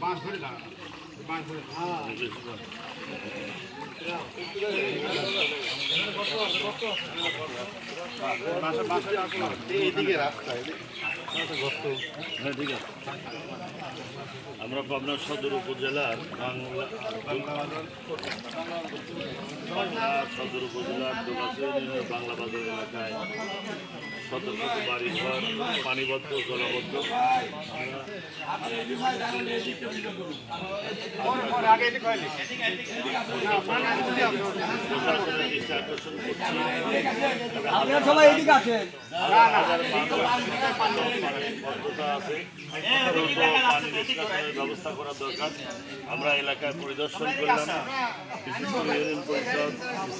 বাঁশ ধরে দাঁড়ানো বাঁশ ধরে আমরা পাবনা সদর উপজেলার বাংলা সদর উপজেলার বাংলা বাজার এলাকায় শত শত বাড়ি ঘর, পানিবদ্ধ, জলবদ্ধ। প্রশাসনের আপনারা সবাই এদিকে আছেন ব্যবস্থা করা দরকার আমরা এলাকায় পরিদর্শন করলাম। বিশেষ করে ইউনিয়ন